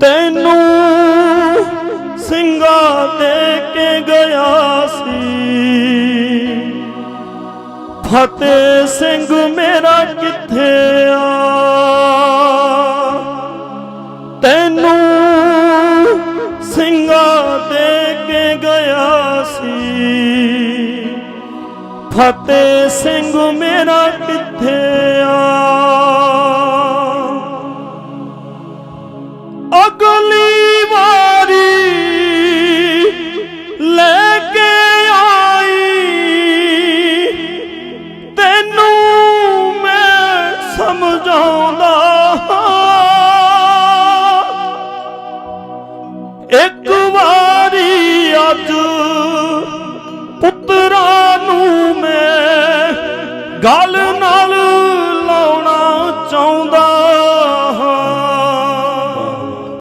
ਤੈਨੂੰ ਸਿੰਘਾ ਦੇ ਕੇ ਗਿਆ ਸੀ। ਫਤਿਹ ਸਿੰਘ ਮੇਰਾ ਕਿੱਥੇ ਆ? ਤੈਨੂੰ ਸਿੰਘਾ ਦੇ ਕੇ ਗਿਆ ਸੀ। ਫਤਿਹ ਸਿੰਘ ਮੇਰਾ ਕਿੱਥੇ ਸਮਝਾਉਂਦਾ ਇੱਕ ਵਾਰੀ ਅੱਜ ਪੁੱਤਰਾਂ ਨੂੰ ਮੈਂ ਗੱਲ ਨਾ